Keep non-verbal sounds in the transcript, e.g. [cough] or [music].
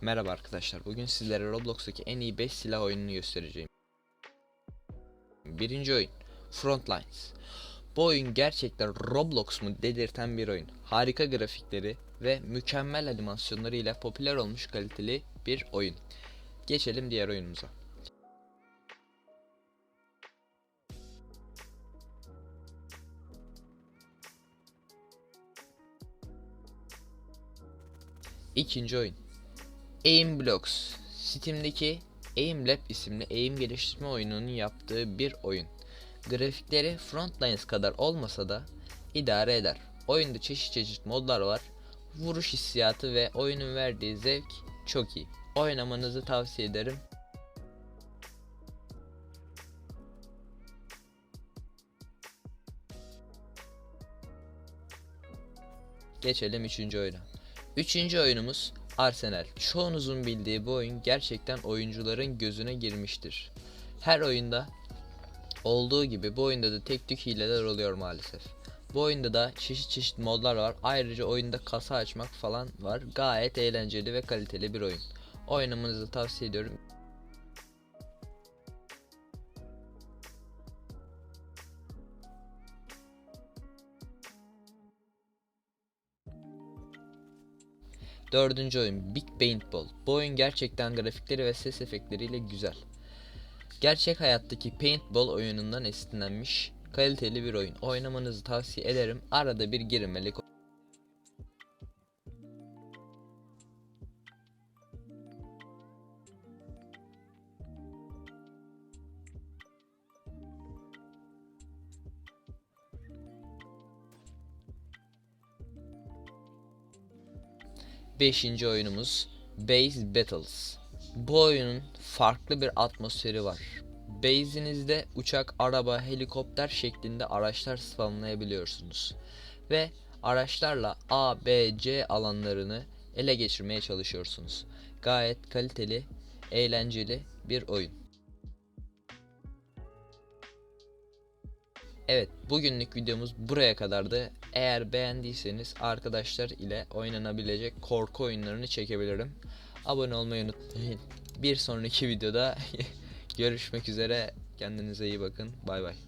Merhaba arkadaşlar. Bugün sizlere Roblox'taki en iyi 5 silah oyununu göstereceğim. Birinci oyun Frontlines. Bu oyun gerçekten Roblox mu dedirten bir oyun. Harika grafikleri ve mükemmel animasyonlarıyla popüler olmuş kaliteli bir oyun. Geçelim diğer oyunumuza. İkinci oyun Aim Blocks Steam'deki Aim Lab isimli aim geliştirme oyununun yaptığı bir oyun. Grafikleri Frontlines kadar olmasa da idare eder. Oyunda çeşit çeşit modlar var. Vuruş hissiyatı ve oyunun verdiği zevk çok iyi. Oynamanızı tavsiye ederim. Geçelim üçüncü oyuna. Üçüncü oyunumuz Arsenal. Çoğunuzun bildiği bu oyun gerçekten oyuncuların gözüne girmiştir. Her oyunda olduğu gibi bu oyunda da tek tük hileler oluyor maalesef. Bu oyunda da çeşit çeşit modlar var. Ayrıca oyunda kasa açmak falan var. Gayet eğlenceli ve kaliteli bir oyun. Oynamanızı tavsiye ediyorum. Dördüncü oyun Big Paintball. Bu oyun gerçekten grafikleri ve ses efektleriyle güzel. Gerçek hayattaki paintball oyunundan esinlenmiş kaliteli bir oyun. Oynamanızı tavsiye ederim. Arada bir girin ve 5. oyunumuz Base Battles. Bu oyunun farklı bir atmosferi var. Base'inizde uçak, araba, helikopter şeklinde araçlar spawnlayabiliyorsunuz. Ve araçlarla A, B, C alanlarını ele geçirmeye çalışıyorsunuz. Gayet kaliteli, eğlenceli bir oyun. Evet, bugünlük videomuz buraya kadardı. Eğer beğendiyseniz arkadaşlar ile oynanabilecek korku oyunlarını çekebilirim. Abone olmayı unutmayın. Bir sonraki videoda [laughs] görüşmek üzere. Kendinize iyi bakın. Bay bay.